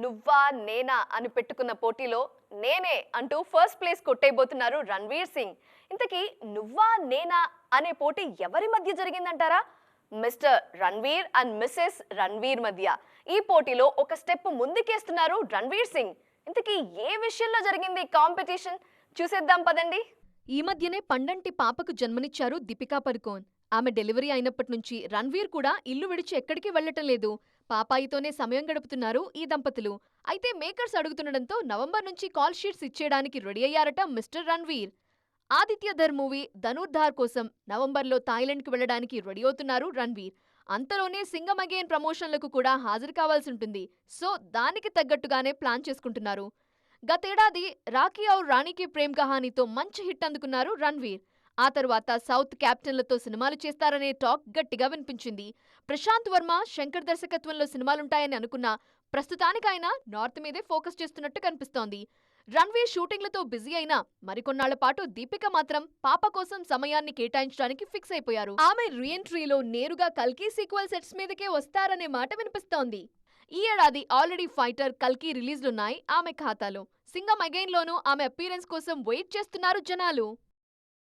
నువ్వా నేనా అని పెట్టుకున్న పోటీలో నేనే అంటూ ఫస్ట్ ప్లేస్ కొట్టేయబోతున్నారు రణ్వీర్ సింగ్. ఇంతకీ నువ్వా నేనా అనే పోటీ ఎవరి మధ్య జరిగిందంటారా? Mr Ranveer and Mrs Ranveer మధ్య. ఈ పోటీలో ఒక స్టెప్ ముందుకేస్తున్నారు రణ్వీర్ సింగ్. ఇంతకీ ఏ విషయంలో జరిగింది కాంపిటీషన్? చూసేద్దాం పదండి. ఈ మధ్యనే పండంటి పాపకు జన్మనిచ్చారు దీపికా పరుకోన్. ఆమె డెలివరీ అయినప్పటి నుంచి రణ్వీర్ కూడా ఇల్లు విడిచి ఎక్కడికి వెళ్ళటం లేదు. పాపాయితోనే సమయం గడుపుతున్నారు ఈ దంపతులు. అయితే మేకర్స్ అడుగుతుండటంతో నవంబర్ నుంచి కాల్ షీట్స్ ఇచ్చేయడానికి రెడీ అయ్యారట మిస్టర్ రణ్వీర్. ఆదిత్య ధర్ మూవీ ధనుర్ధార్ కోసం నవంబర్లో థాయిలాండ్కి వెళ్ళడానికి రెడీ అవుతున్నారు రణ్వీర్. అంతలోనే సింగం అగైన్ ప్రమోషన్లకు కూడా హాజరు కావాల్సి ఉంటుంది సో దానికి తగ్గట్టుగానే ప్లాన్ చేసుకుంటున్నారు. గతేడాది రాఖీ ఔర్ రాణికి ప్రేమ్ కహానీతో మంచి హిట్ అందుకున్నారు రణ్వీర్. ఆ తర్వాత సౌత్ క్యాప్టెన్లతో సినిమాలు చేస్తారనే టాక్ గట్టిగా వినిపించింది. ప్రశాంత్ వర్మ శంకర్ దర్శకత్వంలో సినిమాలుంటాయని అనుకున్నా ప్రస్తుతానికి ఆయన నార్త్ మీదే ఫోకస్ చేస్తున్నట్టు కనిపిస్తోంది. రణ్వీర్ షూటింగ్లతో బిజీ అయినా మరికొన్నాళ్ళ పాటు దీపిక మాత్రం పాప కోసం సమయాన్ని కేటాయించడానికి ఫిక్స్ అయిపోయారు. ఆమె రీఎంట్రీలో నేరుగా కల్కి సీక్వెల్ సెట్స్ మీదకే వస్తారనే మాట వినిపిస్తోంది. ఈ ఏడాది ఆల్రెడీ ఫైటర్ కల్కి రిలీజ్లున్నాయి ఆమె ఖాతాలో. సింగం అగైన్లోనూ ఆమె అపీరెన్స్ కోసం వెయిట్ చేస్తున్నారు జనాలు.